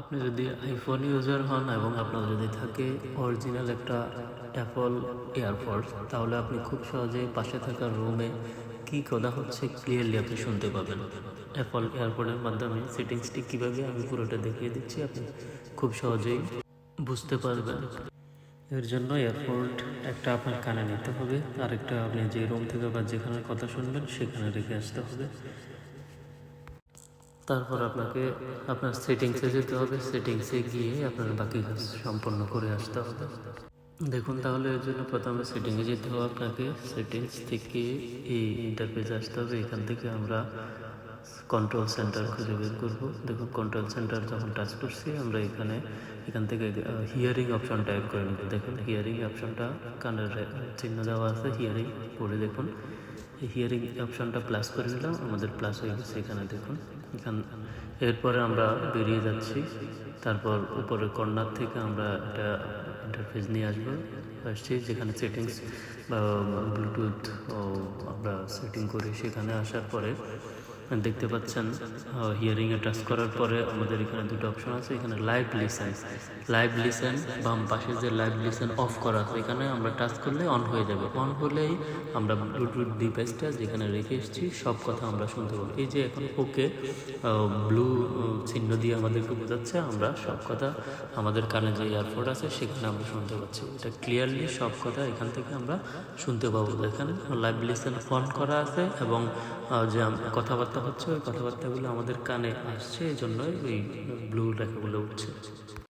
আপনি যদি iPhone user হন এবং আপনার যদি থাকে অরিজিনাল একটা অ্যাপল এয়ারপডস তাহলে আপনি খুব সহজেই পাশে থাকা রুমে কি কথা হচ্ছে ক্লিয়ারলি আপনি শুনতে পাবেন। অ্যাপল এয়ারপডের মাধ্যমে সেটিংসটি কীভাবে আমি পুরোটা দেখিয়ে দিচ্ছি, আপনি খুব সহজেই বুঝতে পারবেন। এর জন্য এয়ারপোর্ট একটা আপনার কানে নিতে হবে, আরেকটা আপনি যে রুম থেকে বা যেখানে কথা শুনবেন সেখানে রেখে আসতে হবে। তারপর আপনাকে আপনার সেটিংসে যেতে হবে। সেটিংসে গিয়ে আপনার বাকি কাজ সম্পন্ন করে আসতে হবে। দেখুন তাহলে এর জন্য প্রথমে সেটিংয়ে যেতে হবে আপনাকে। সেটিংস থেকে এই ইন্টারফেস আসতে হবে। এখান থেকে আমরা কন্ট্রোল সেন্টার খুঁজে বের করব। দেখুন কন্ট্রোল সেন্টার যখন টাচ করছি, আমরা এখানে এখান থেকে হিয়ারিং অপশন টাইপ করে নেব। দেখুন হিয়ারিং অপশনটা কানের চিহ্ন দেওয়া আছে। হিয়ারিং পড়ে দেখুন। হিয়ারিং অপশানটা প্লাস করে দিলাম, আমাদের প্লাস হয়ে গেছে এখানে দেখুন। এখান এরপরে আমরা বেরিয়ে যাচ্ছি। তারপর উপরে কর্নার থেকে আমরা একটা ইন্টারফেস নিয়ে আসব। আসছি যেখানে সেটিংস বা ব্লুটুথ আমরা সেটিং করি। সেখানে আসার পরে দেখতে পাচ্ছেন হিয়ারিংয়ে টাচ করার পরে আমাদের এখানে দুটো অপশন আছে, এখানে লাইভ লিসেন লাইভ লিসেন বাম পাশে যে লাইভ লিসেন অফ করা আছে, এখানে আমরা টাচ করলে অন হয়ে যাবে। অন হলেই আমরা ব্লুটুথ ডিভাইসটা যেখানে রেখে এসেছি, সব কথা আমরা শুনতে পাবো। এই যে এখন ওকে ব্লু চিহ্ন দিয়ে আমাদেরকে বোঝাচ্ছে, আমরা সব কথা আমাদের কানে যে এয়ারপোর্ট আছে, সেখানে আমরা শুনতে পাচ্ছি। এটা ক্লিয়ারলি সব কথা এখান থেকে আমরা শুনতে পাবো। এখানে লাইভ লিসেন ফোন করা আছে এবং যে আম- কথাবার্তা হচ্ছে ওই কথাবার্তাগুলো আমাদের কানে আসছে এই জন্যই ওই ব্লু লেখাগুলো উঠছে।